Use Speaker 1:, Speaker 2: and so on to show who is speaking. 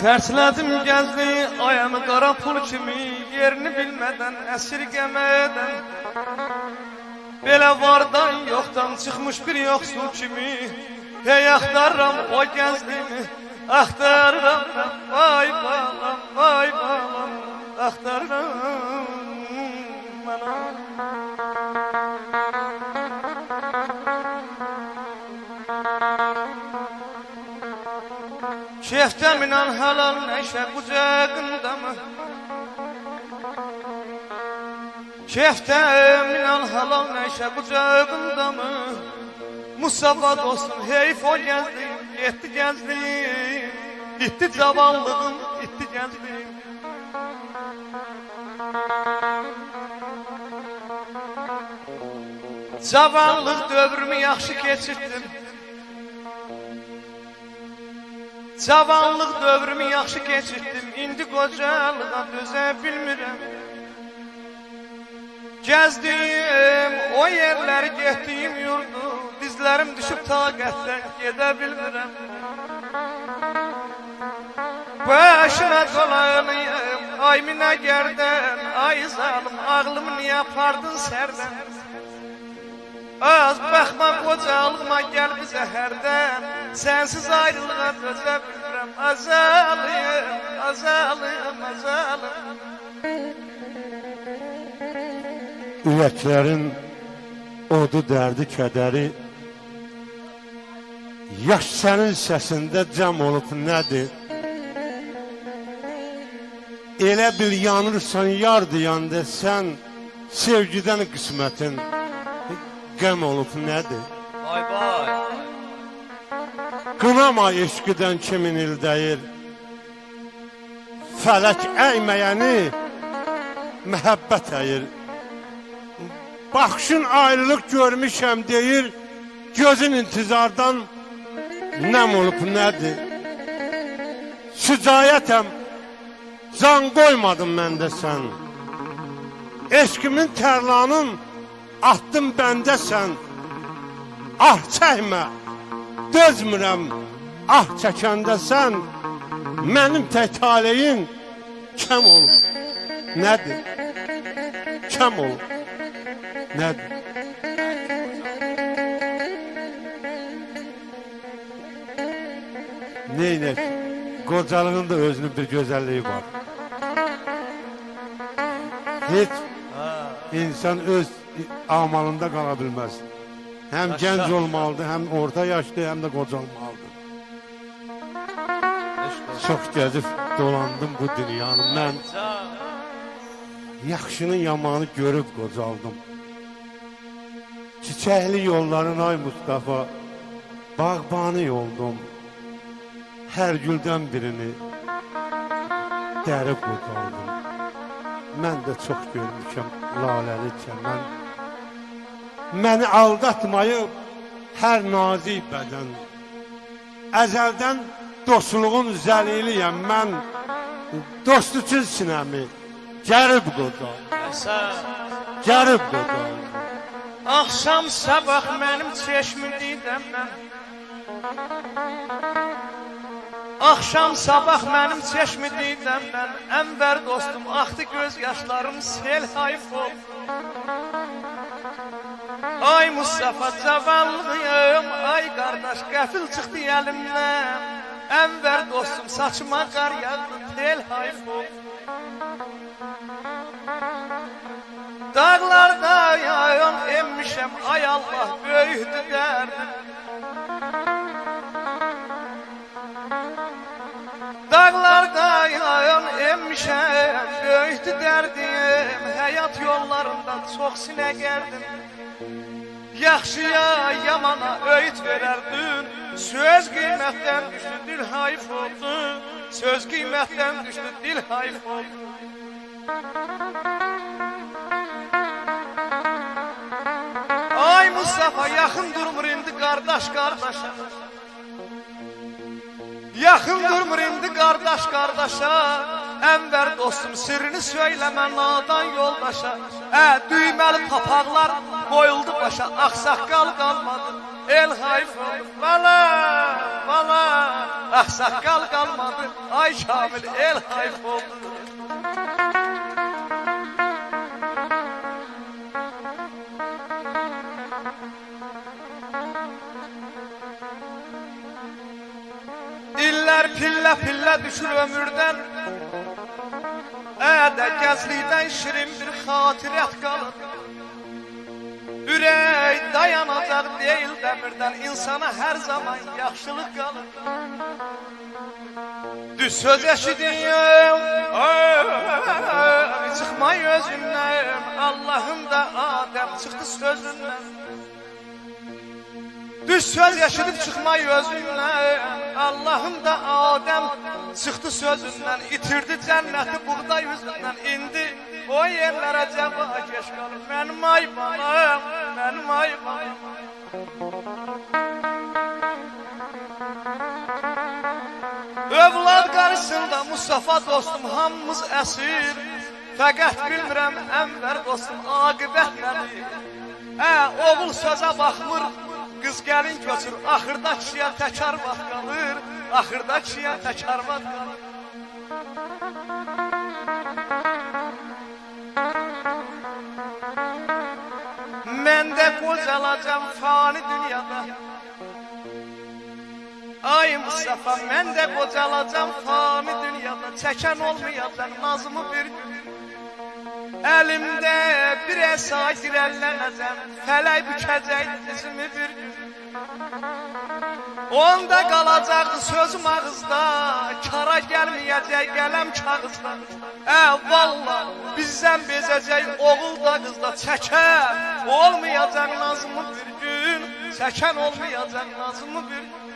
Speaker 1: Xərclədim gəzdi ayağımı qara pul kimi Yerini bilmədən, əsirgəmədən. Belə vardan yoxdan çıxmış bir yoxsul kimi Hey axtarıram o gəzdimi Axtarıram, vay balam, vay balam Axtarıram mənə Keftemle halal neşe kucağında mı? Keftemle halal neşe kucağında mı? Mustafa dostum heyf o geldi, gitti geldi. Gitti zavallığım, gitti geldi. Cavanlıq dövrümü yaxşı keçirdim. Cavanlıq dövrümü yaxşı keçirdim. İndi qocalığa dözə bilmirəm. Gəzdiyim o yerləri getdiyim yurdu. Dizlərim düşüb taqətdən gedə bilmirəm. Başına dolanıyım ay minə gərdən Ay zalım ağlımı niyə apardın sərdən? Az baxma qocalığıma gəl bizə hərdən Sənsiz ayrılığa bilmirəm Azalıyım, azalıyım, azalıyım
Speaker 2: Ürəklərin odu, dərdi, kədəri Yaş sənin səsində cəm olub nədir? Elə bil yanırsan yar deyəndə sən Sevgidən qismətin qəm olub nədir?
Speaker 1: Vay vay
Speaker 2: Qınama eşqidən kimin ildəyir Fələk əyməyəni məhəbbət əyir Baxışın ayrılıq görmüşəm deyir Gözün intizardan nəm olub nədir? Şücayətəm Can qoymadım məndə sən. Eşqimin tərlanın Atdım bəndə sən. Ah çəkmə Dözmürəm Ah çəkəndə sən Mənim tək taleyin Kəm olub Nədir? Kəm olub Nədir? Neynək? Qocalığın da özünün bir gözəlliyi var. Heç insan öz amalında qala bilməz. Həm gənc olmalıdır, həm orta yaşlı, həm də qocalmalıdır. Çox gəzib dolandım bu dünyanı. Mən yaxşının yamanı görüb qocaldım. Çiçəkli yolların ay Mustafa, bağbanı oldum. Hər güldən birini dərib qocaldım. Mən də çox görmüşəm laləli çəmən. Məni aldatmayıb hər nazik bədən. Əzəldən dostluğun zəliliyəm mən. Dost üçün sinəmi gərib.
Speaker 1: Sən
Speaker 2: Gərib qocaldım.
Speaker 1: Axşam sabah mənim çeşmi didəmlə Axşam sabah mənim çeşmi didəmlə Ənvər dostum axdı göz yaşlarım sel hayf ol Ay Mustafa cavallıyım Ay qardaş qəfil çıxdı əlimdən. Ənvər dostum saçıma qar yağdı tel hayf ol Dağlarda yayın emmişəm ay Allah böyüdü dərdim. Dağlarda yayın emmişəm böyüdü dərdim. Həyat yollarında çox sinə gəldim Yaxşıya yamana öyüd verərdin Söz qiymətdən düşdü dil hayf oldu. Söz qiymətdən düşdü dil hayf oldu. Ay Mustafa yaxın durmur indi qardaş qardaşa. Yaxın durmur indi qardaş qardaşa. Ənvər dostum sirrini söyləmə nadan yoldaşa. Ə düyməli papaqlar qoyuldu başa Ağsaqqal qalmadı. El hayf oldu Bala, bala. Ah sakal kalmadı Ay Kamil el hayf oldu İller pille pille düşür ömürden Ədə gəzlikdən şirin bir xatirət qalır Ürək dayanacaq deyil dəmirdən İnsana hər zaman yaxşılıq qalır Düz söz eşidiyim Çıxmay özündən Allahım da Adəm çıxdı sözündən Düz söz yaşadıb çıxmay özündən Allahım da Adəm çıxdı sözündən itirdi cənnəti buğday üzündən indi o yerlərə cəvakeş qalır mənim ay balam mənim ay balam Övlad qarşısında Mustafa dostum hamımız əsir. Fəqət bilmirəm Ənvər dostum aqibət nədir? Hə, oğul sözə baxmır Qız gəlin köçür. Axırda kişiyə təkar vaxt qalır Axırda kişiyə təkar vaxt qalır Mən də qocalacam fani dünyada. Ay Mustafa mən də qocalacam fani dünyada. Çəkən olmayacaq nazımı bir gün. Əlimdə bir əsa girəllənəcəm Fələk bükəcək dizimi bir gün. Onda qalacaqdı sözüm ağızda. Kara gəlməyəcək qələm kağızda Hə, Ə, valla, bizdən bezəcək oğul da qız da çəkər, olmayacaq nazımı bir gün, çəkən olmayacaq nazımı bir gün.